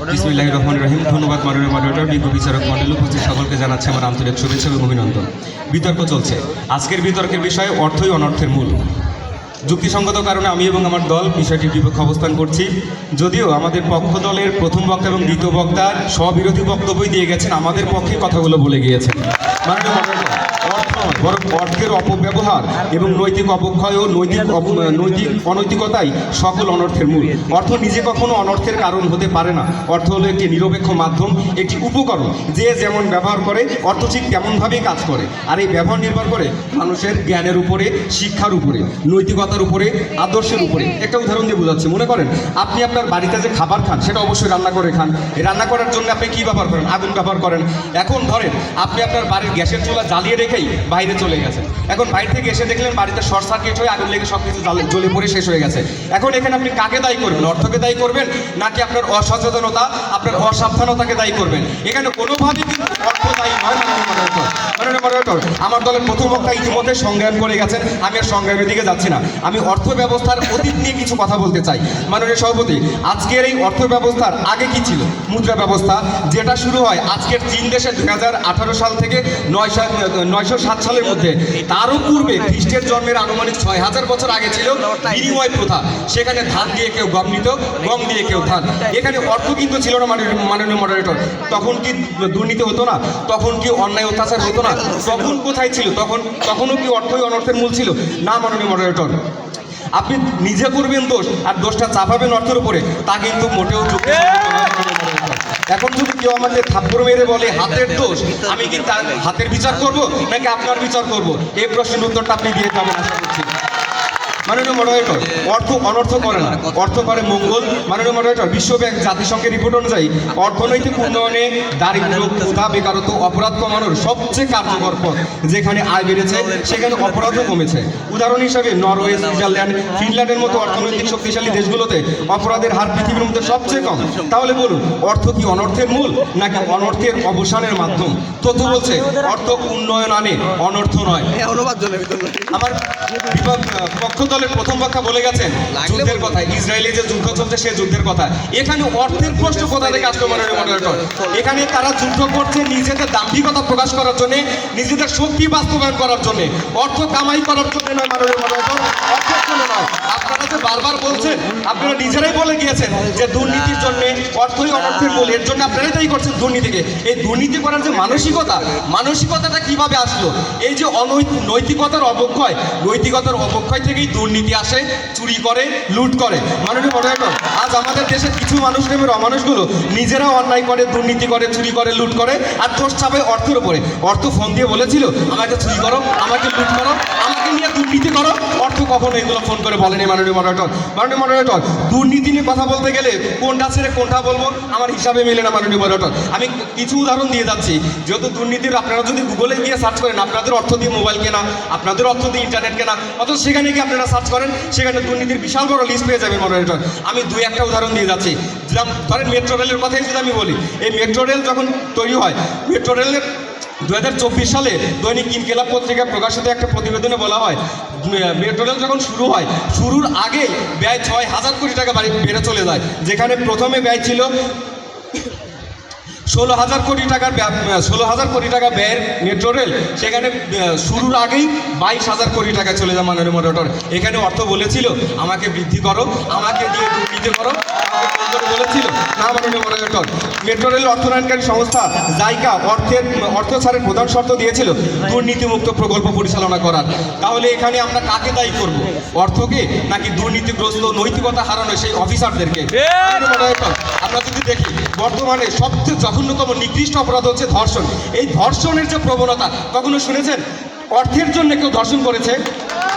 বিসমিল্লাহ রহমান রহিম ধন্যবাদ মাননীয় মডারেটর বিজ্ঞ বিচারক মন্ডল উপস্থিত সকলকে জানাচ্ছি আমার আন্তরিক শুভেচ্ছা এবং অভিনন্দন। বিতর্ক চলছে। আজকের বিতর্কের বিষয় অর্থই অনর্থের মূল। যুক্তিসঙ্গত কারণে আমি এবং আমার দল বিষয়টির বিপক্ষে অবস্থান করছি। যদিও আমাদের পক্ষ দলের প্রথম বক্তা এবং দ্বিতীয় বক্তা স্ববিরোধী বক্তব্যই দিয়ে গেছেন, আমাদের পক্ষে কথাগুলো বলে গিয়েছেন মাননীয় মডারেটর বরং অর্থের অপব্যবহার এবং নৈতিক অবক্ষয় ও নৈতিক নৈতিক অনৈতিকতাই সকল অনর্থের মূল। অর্থ নিজে কখনো অনর্থের কারণ হতে পারে না। অর্থ হলো একটি নিরপেক্ষ মাধ্যম একটি উপকরণ। যে যেমন ব্যবহার করে অর্থ ঠিক তেমনভাবেই কাজ করে। আর এই ব্যবহার নির্ভর করে মানুষের জ্ঞানের উপরে শিক্ষার উপরে নৈতিকতার উপরে আদর্শের উপরে। একটা উদাহরণ দিয়ে বোঝাচ্ছি মনে করেন? আপনি আপনার বাড়িতে যে খাবার খান সেটা অবশ্যই রান্না করে খান। রান্না করার জন্য আপনি কী ব্যবহার করেন? আগুন ব্যবহার করেন। এখন ধরেন আপনি আপনার বাড়ির গ্যাসের চুলা জ্বালিয়ে রেখেই বাইরে চলে গেছে। এখন বাইরে থেকে এসে দেখলেন বাড়িতে শর্ট সার্কিট হয়ে আগুন লেগে সব কিছু জ্বালে- পড়ে শেষ হয়ে গেছে। এখন এখানে আপনি কাকে দায়ী করবেন? অর্থকে দায়ী করবেন নাকি আপনার অসচেতনতা, আপনার অসাবধানতাকে দায়ী করবেন? এখানে কোনোভাবেই কিন্তু নয় আমার দলের প্রথম বক্তা ইতিমধ্যে সংগ্রাম করে গেছেন, আমি আর সংগ্রামের দিকে যাচ্ছি না। আমি অর্থ ব্যবস্থার অতীত নিয়ে কিছু কথা বলতে চাই। মাননীয় সভাপতি, আজকের এই অর্থ ব্যবস্থার আগে কি ছিল? মুদ্রা ব্যবস্থা, যেটা শুরু হয় আজকের চীন দেশে দু হাজার আঠারো সাল থেকে নয়শো নয়শো সাত সালের মধ্যে। তারও পূর্বে খ্রিস্টের জন্মের আনুমানিক ছয় হাজার বছর আগে ছিল বিনিময় প্রথা। সেখানে ধান দিয়ে কেউ গম নিত, গম দিয়ে কেউ ধান। এখানে অর্থ কিন্তু ছিল না মাননীয় মডারেটর তখন কি দুর্নীতি হতো না? তখন কি অন্যায় অত্যাচার হতো না? তখন কোথায় ছিল? তখন, তখনও কি অর্থই অনর্থের মূল ছিল? না, মাননীয় মডারেটর আপনি নিজে করবেন দোষ, আর দোষটা চাপাবেন অর্থের উপরে। তা কিন্তু মোটেও এখন যদি কেউ আমাকে থাপ্পড় মেরে বলে, হাতের দোষ, আমি কি তার হাতের বিচার করব নাকি আপনার বিচার করব? এই প্রশ্নের উত্তরটা আপনি দিয়ে যাবেন আশা করছি। মাননীয় মডারেটর অর্থ অনর্থ করে না। অর্থ করে মঙ্গল। মাননীয় মডারেটর বিশ্বব্যাংক জাতিসংঘের রিপোর্ট অনুযায়ী অর্থনৈতিক উন্নয়নে দারিদ্র ক্ষুধা বেকারত্ব অপরাধ কমানোর সবচেয়ে কার্যকর পথ যেখানে আয় বেড়েছে সেখানে অপরাধও কমেছে। উদাহরণ হিসাবে নরওয়ে সুইজারল্যান্ড ফিনল্যান্ডের মতো অর্থনৈতিক শক্তিশালী দেশগুলোতে অপরাধের হার পৃথিবীর মধ্যে সবচেয়ে কম। তাহলে বলুন অর্থ কি অনর্থের মূল নাকি অনর্থের অবসানের মাধ্যম? তথ্য বলছে অর্থ উন্নয়ন আনে অনর্থ নয়। ভিতর আমার পক্ষ দলের প্রথম বক্তা বলে গেছেন যুদ্ধের কথা ইসরায়েলে যে যুদ্ধ চলছে সে যুদ্ধের কথা। এখানে অর্থের প্রশ্ন কোথা থেকে মডারেটর এখানে তারা যুদ্ধ করছে নিজেদের দাম্ভিকতা প্রকাশ করার জন্য নিজেদের শক্তি বাস্তবায়ন করার জন্য। অর্থ কামাই করার জন্য নয় মাননীয় মডারেটর অর্থের জন্য নয়। আপনারা যে বারবার বলছেন আপনারা নিজেরাই বলে গিয়েছেন যে দুর্নীতির জন্য অর্থই অনর্থের মূল। এর জন্য আপনারাই তাই করছেন দুর্নীতিকে। এই দুর্নীতি করার যে মানসিকতা মানসিকতাটা কীভাবে আসলো? এই যে অনৈতিক নৈতিকতার অবক্ষয় নৈতিকতার অবক্ষয় থেকেই দুর্নীতি আসে, চুরি করে, লুট করে। মাননীয় মডারেটর আজ আমাদের দেশে কিছু মানুষ নেমের অমানুষগুলো নিজেরা অন্যায় করে, দুর্নীতি করে, চুরি করে, লুট করে, আর দোষ চাপে অর্থের উপরে। অর্থ ফোন দিয়ে বলেছিল, আমাকে চুরি করো, আমাকে লুট করো দুর্নীতি করো। অর্থ কখনো এগুলো ফোন করে বলেনি মাননীয় মডারেটর মাননীয় মডারেটর দুর্নীতি নিয়ে কথা বলতে গেলে কোনটা ছেড়ে কোনটা বলব? আমার হিসাবে মেলে না মাননীয় মডারেটর আমি কিছু উদাহরণ দিয়ে যাচ্ছি। যেহেতু দুর্নীতির আপনারা যদি গুগলে গিয়ে সার্চ করেন, আপনাদের অর্থ দিয়ে মোবাইল কেনা, আপনাদের অর্থ দিয়ে ইন্টারনেট কেনা, অথচ সেখানে গিয়ে আপনারা সার্চ করেন, সেখানে দুর্নীতির বিশাল বড় লিস্ট পেয়ে যাবেন মডারেটর আমি দুই একটা উদাহরণ দিয়ে যাচ্ছি। ধরেন মেট্রো রেলের কথাই যদি আমি বলি, এই মেট্রো রেল যখন তৈরি হয় মেট্রো রেলের দু হাজার চব্বিশ সালে দৈনিক ইনকেলাব পত্রিকায় প্রকাশিত একটা প্রতিবেদনে বলা হয় মেট্রো রেল যখন শুরু হয়, শুরুর আগেই ব্যয় ছয় হাজার কোটি টাকা বাড়ি বেড়ে চলে যায়। যেখানে প্রথমে ব্যয় ছিল ষোলো হাজার কোটি টাকার ষোলো হাজার কোটি টাকা ব্যয়ের মেট্রো রেল সেখানে শুরুর আগেই বাইশ হাজার কোটি টাকা চলে যায় মাননীয় মডারেটর। এখানে অর্থ বলেছিল আমাকে বৃদ্ধি করো আমাকে দিয়ে দুর্নীতি করো বলেছিল। না মাননীয় মডারেটর মেট্রো রেল অর্থনয়নকারী সংস্থা জাইকা অর্থের অর্থ ছাড়ের প্রধান শর্ত দিয়েছিল দুর্নীতিমুক্ত প্রকল্প পরিচালনা করার। তাহলে এখানে আমরা কাকে দায়ী করব? অর্থকে নাকি দুর্নীতিগ্রস্ত নৈতিকতা হারানো সেই অফিসারদেরকে? আমরা যদি দেখি বর্তমানে সবচেয়ে জঘন্যতম নিকৃষ্ট অপরাধ হচ্ছে ধর্ষণ। এই ধর্ষণের যে প্রবণতা, কখনো শুনেছেন? অর্থের জন্য কেউ ধর্ষণ করেছে?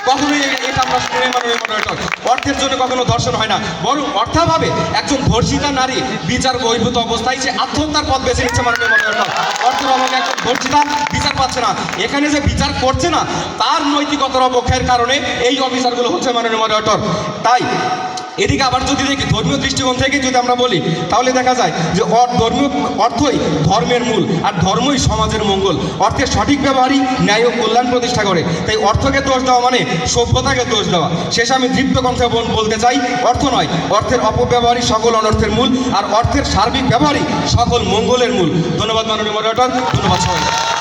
কখনোই এটা আমরা শুনে মাননীয় মডারেটর অর্থের জন্য কখনো ধর্ষণ হয় না। বরং অর্থাভাবে একজন ধর্ষিতা নারী বিচার বহির্ভূত অবস্থায় সে আত্মহত্যার পথ বেছে নিচ্ছে মাননীয় মডারেটর অর্থের অভাবে একজন ধর্ষিতা বিচার পাচ্ছে না। এখানে যে বিচার করছে না, তার নৈতিকতার অবক্ষয়ের কারণে এই অফিসারগুলো হচ্ছে মাননীয় মডারেটর তাই এদিকে আবার যদি দেখি ধর্মীয় দৃষ্টিকোণ থেকে যদি আমরা বলি, তাহলে দেখা যায় যে ধর্মীয় অর্থই ধর্মের মূল আর ধর্মই সমাজের মঙ্গল। অর্থের সঠিক ব্যবহারই ন্যায় ও কল্যাণ প্রতিষ্ঠা করে। তাই অর্থকে দোষ দেওয়া মানে সভ্যতাকে দোষ দেওয়া। শেষে আমি দৃপ্ত কণ্ঠে বলতে চাই, অর্থ নয়, অর্থের অপব্যবহারই সকল অনর্থের মূল আর অর্থের সার্বিক ব্যবহারই সকল মঙ্গলের মূল। ধন্যবাদ মাননীয় মডারেটর ধন্যবাদ সবাই